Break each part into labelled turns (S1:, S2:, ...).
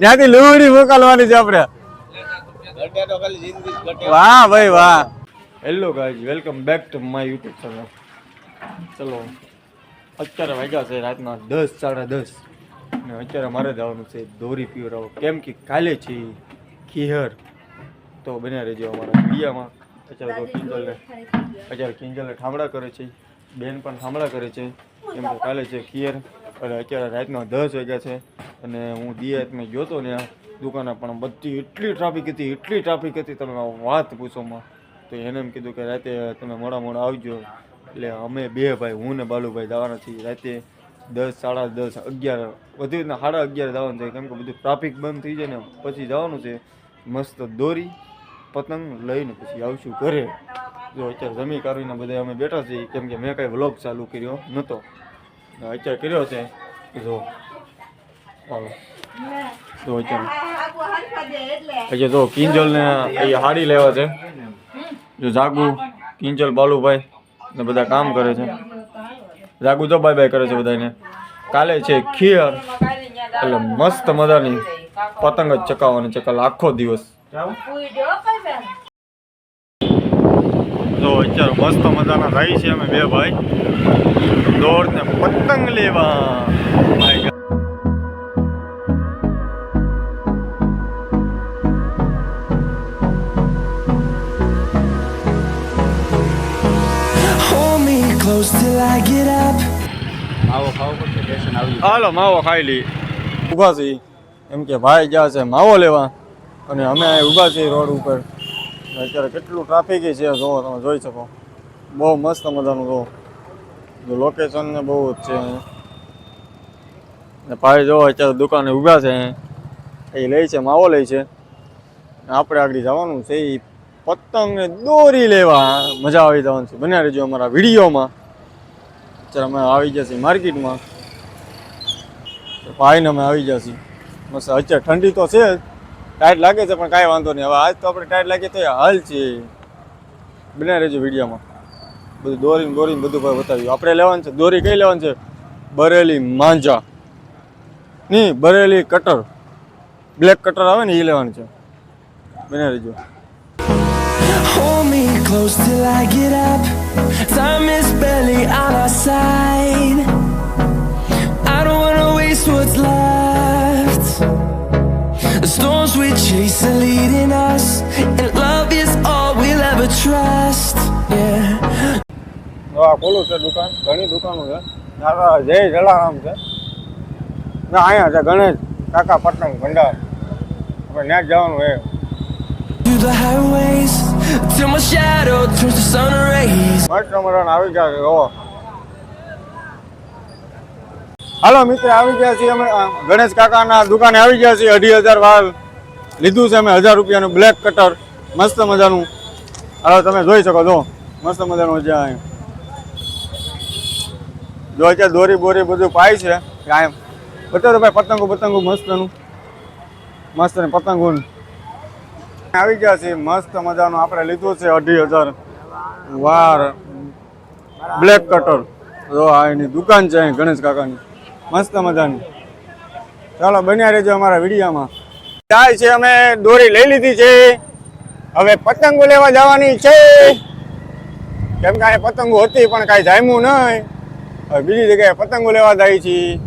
S1: ત્યાંથી મોકલવાની છે
S2: ઘટે
S1: વાહ ભાઈ, વાહ. Hello guys welcome back to my YouTube channel ચલો, અત્યારે વાગ્યા છે રાતના દસ, સાડા દસ. અને અત્યારે મારે જવાનું છે દોરી પીવરાવો કેમ કે કાલે છે ખીહર. તો બન્યા રહેજો અમારા વિડીયામાં. અત્યારે તો કિંજલને અત્યારે કિંજલને ઠામડા કરે છે બેન પણ ઠામડા કરે છે. એમ તો કાલે છે ખીર અને અત્યારે રાતના દસ વાગ્યા છે અને હું દિયાતમાં ગયો તો ને દુકાને પણ બધી એટલી ટ્રાફિક હતી એટલી ટ્રાફિક હતી તમે વાત પૂછોમાં તો એને એમ કીધું કે રાતે તમે મોડા મોડા આવજો. એટલે અમે બે ભાઈ હું ને બાલુભાઈ જવાના છીએ. રાતે દસ સાડા દસ અગિયાર વધુ રીતના સાડા અગિયાર જવાનું છે. કેમ કે બધું ટ્રાફિક બંધ થઈ જાય ને પછી જવાનું છે. મસ્ત દોરી પતંગ લઈને પછી આવશું ઘરે. જો અત્યારે જમી કરીને બધા અમે બેઠા છીએ કેમ કે મેં કાંઈ વ્લોગ ચાલુ કર્યો નહોતો અત્યારે કર્યો છે. જો જો અત્યારે. તો કિંજલને એ હાડી લેવા છે. જો જાગુ કિંજલ બાલુભાઈ ને બધા કામ કરે છે. જાગુ તો બાય બાય કરે છે બધાને કાલે છે ખીર. એટલે મસ્ત મજાની પતંગ જ ચકાવવાની ચકાલ આખો દિવસ. તો અત્યારે મસ્ત મજાના થાય છે અમે બે ભાઈ. દોડ ને પતંગ લેવા. હાલો માવો ખાઈ લઈ ઊભા એમ કે ભાઈ જ્યાં છે? માવો લેવા. અને અમે અહીં ઊભા છીએ રોડ ઉપર. અત્યારે કેટલું ટ્રાફિક છે જો તમે, જોઈ શકો. બહુ મસ્ત મજાનું જો જો લોકેશન ને બહુ જ છે ને ભાઈ જો અત્યારે દુકાને ઊભા છે. એ લે છે, માવો લે છે. આપણે આગળ જવાનું છે એ પતંગને દોરી લેવા. મજા આવી જવાનું છે. બન્યા રહેજો અમારા વિડીયોમાં. અત્યારે અમે આવી છીએ માર્કેટમાં. ભાઈને અમે આવી છીએ. મસ્ત અત્યારે ઠંડી તો છે જ. ટાઈટ લાગે છે, પણ કાંઈ વાંધો નહીં. હવે આજ તો આપણે ટાઈટ લાગે તો હાલ છે. બને રહેજો વિડીયોમાં. બધું દોરીને દોરીને બધું ભાઈ બતાવ્યું આપણે લેવાનું છે, દોરી કઈ લેવાની છે? બરેલી માંજા. નહીં બરેલી કટર. બ્લેક કટર આવે ને એ લેવાની છે. બને રહેજો.
S3: Hold me close till I get up. Time is barely on our side. I don't wanna waste what's left. The storms we chase are leading us, and love is all we'll ever trust. Yeah.
S1: તો આ ખોલું છે દુકાન ઘણી દુકાનો છે દાદા જય જલારામ છે ના અહીંયા છે ગણેશ કાકા પટનમ ભંડાર આપણે ત્યાં જ જવાનું છે
S3: Through the highways, till my shadow turns to sun rays.
S1: મસ્ત મજાના આવી ગયા છે જોવો હાલો મિત્ર, આવી ગયા છીએ અમે ગણેશ કાકાના દુકાને આવી ગયા છીએ. અઢી હજાર વાળ લીધું છે અમે, હજાર રૂપિયાનું બ્લેક કટર મસ્ત મજાનું. હાલો, તમે જોઈ શકો, જો, મસ્ત મજાનું છે અહીં જો અત્યારે દોરી બોરી બધું પાય છે, કાયમ. બતાવો ભાઈ, પતંગો પતંગો, મસ્તનું. મસ્ત ને પતંગો. આવી ગયા છે મસ્ત મજાનું આપણે લીધું છે અઢી હજાર વાર બ્લેક કટર જો, આ એની દુકાન છે અહીં ગણેશ કાકાની. મસ્ત મજાની. ચાલો, બન્યા રહેજો અમારા વિડીયામાં. જાય છે, અમે દોરી લઈ લીધી છે. હવે પતંગો લેવા જવાની છે. કેમ કે અહીંયા પતંગો હતી, પણ કાંઈ જામ્યું નહીં. હવે બીજી જગ્યાએ પતંગો લેવા જાય છીએ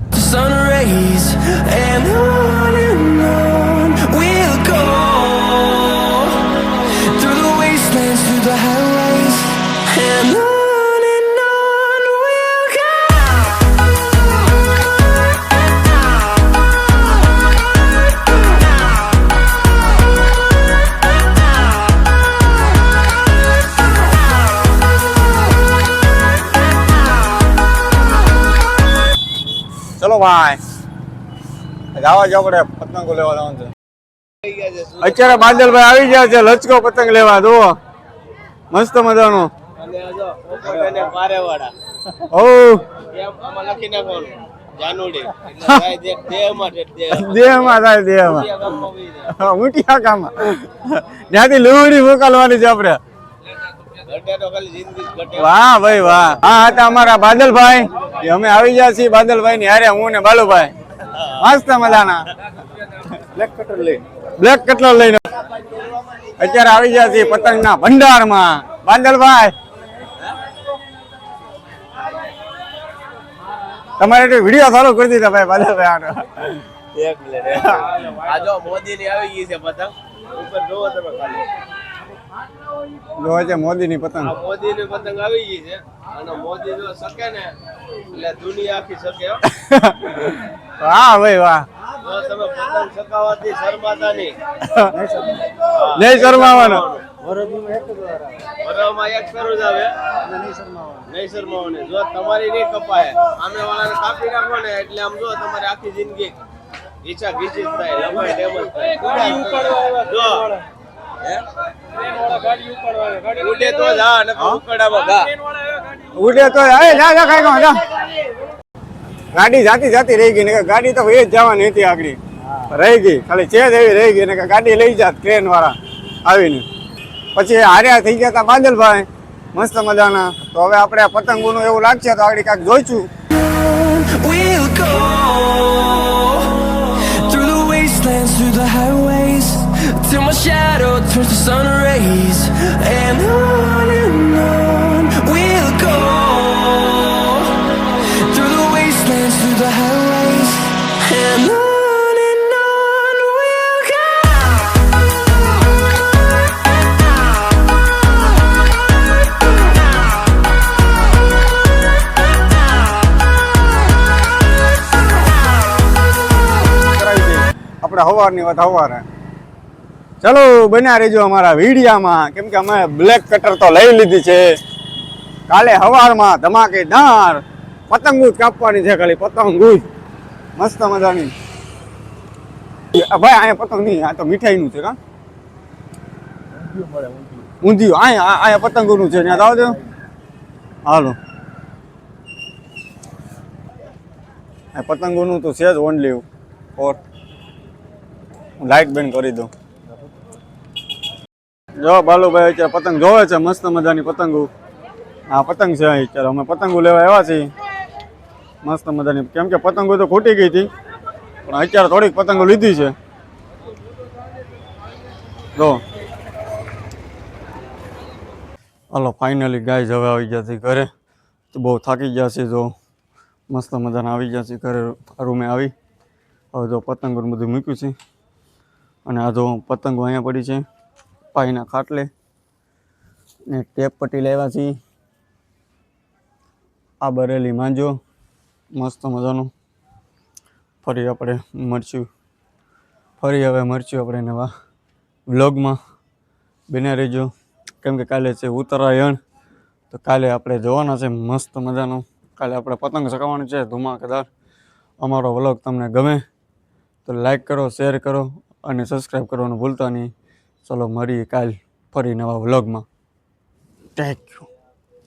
S1: ભાઈ જવા જો આપણે પતંગો લેવા જવાનું છે? અત્યારે બાદલભાઈ આવી ગયા છે લચકો પતંગ લેવા જુઓ. મસ્ત મજાનો. મોકલવાની છે
S2: ઘટે
S1: વાહ ભાઈ વાહ. હા હતા અમારા બાદલભાઈ. અમે આવી ગયા છીએ બાદલભાઈ ની હારે હું ને બાલુભાઈ. મસ્ત મજાના. બ્લેક કટર લઈને બ્લેક કટર લઈને. અત્યારે આવી ગયા છીએ પતંગના ભંડારમાં. બાદલભાઈ. તમારે વીડિયો સારો કરી દીધા ભાઈ બાદલભાઈ આનો.
S2: એક મિનિટ આ જો મોદી ની આવી ગઈ છે પતંગ. ઉપર જોવો તમે ખાલી.
S1: જોવે છે મોદીની પતંગ.
S2: મોદીની મોદી ની પતંગ આવી ગઈ છે. અને મોદી જો શકે ને એટલે દુનિયા આખી શકે
S1: વાહ ભાઈ વાહ.
S2: જો તમે પતંગ ચકાવવાથી શરમાતા નહીં
S1: નહીં શરમાવાનો.
S2: એક કરું જ આવે. નહીં શરમાવાનું. જો તમારી નહીં કપાય. આમે વાળાને કાપી નાખો ને એટલે આમ જો તમારી આખી જિંદગી ઈચ્છા ઘીચી થાય. લંબાઈ ડેમેજ થાય. જો. હે? ઉડે તો જ હા? નકર ઉકરડામાં
S1: ઉડે તો એ જા જા કાંઈ જા. ગાડી જાતી જાતી રહી ગઈ ને ગાડી તો એ જ જવાની હતી આગળ. રહી ગઈ ખાલી ચેજ એવી રહી ગઈ ને કે ગાડી લઈ જાત ટ્રેન વાળા આવીને. પછી હાર્યા થઈ ગયા હતા બાદલભાઈ. મસ્ત મજાના. તો હવે આપણે આ પતંગોનું એવું લાગશે તો આગળ કાંઈક જોઈશું.
S3: We'll go through the wastelands, through the highways, till my shadow turns to sun rays, and on and on. We'll go through the wastelands, through the highways, and on and on. We'll go.
S1: કરાવી દઈએ. આપણે સવારની વાત સવારે ચલો, બન્યા રહેજો અમારા વિડીયામાં. કેમ કે અમે બ્લેક કટર તો લઈ લીધી છે. કાલે હવારમાં ધમાકેદાર પતંગો જ કાપવાની છે ખાલી, પતંગો જ. મસ્ત મજાની. ભાઈ, અહીંયા પતંગ નહીં, આ તો મીઠાઈનું છે કા? ઊંધિયું અહીંયા અહીંયા પતંગોનું છે, ત્યાં આવજો. હાલો. પતંગોનું તો છે જ ઓનલી ઓર હું લાઇટ બેન કરી દઉં. જો બાલુભાઈ અત્યારે પતંગ જોવે છે, મસ્ત મજાની પતંગો. આ પતંગ છે અત્યારે. અમે પતંગો લેવા આવ્યા છીએ. મસ્ત મજાની. કેમ કે પતંગો તો ખૂટી ગઈ હતી, પણ અત્યારે થોડીક પતંગો લીધી છે. જો. હાલો ફાઇનલી ગાય હવે આવી ગયા છે ઘરે. તો બહુ થાકી ગયા છે જો. મસ્ત મજાના આવી ગયા છે ઘરે, રૂમે આવી. હવે જો પતંગો બધું મૂક્યું છે. અને આ જો પતંગો અહીંયા પડી છે. પાઈના ખાટલે ને ટેપ પટ્ટી લેવા છીએ આ બરેલી માંજો, મસ્ત મજાનું. ફરી આપણે મળશું. ફરી હવે મળશું આપણે નવા વ્લોગમાં. બને રહેજો. કેમ કે કાલે છે ઉત્તરાયણ, તો કાલે આપણે જોવાના છે મસ્ત મજાનું. કાલે આપણે પતંગ ચકાવવાનું છે, ધુમાકેદાર. અમારો વ્લોગ તમને ગમે તો લાઈક કરો, શેર કરો અને સબસ્ક્રાઈબ કરવાનું ભૂલતા નહીં. ચલો મળીએ કાલ ફરી નવા વ્લોગમાં થેન્ક યુ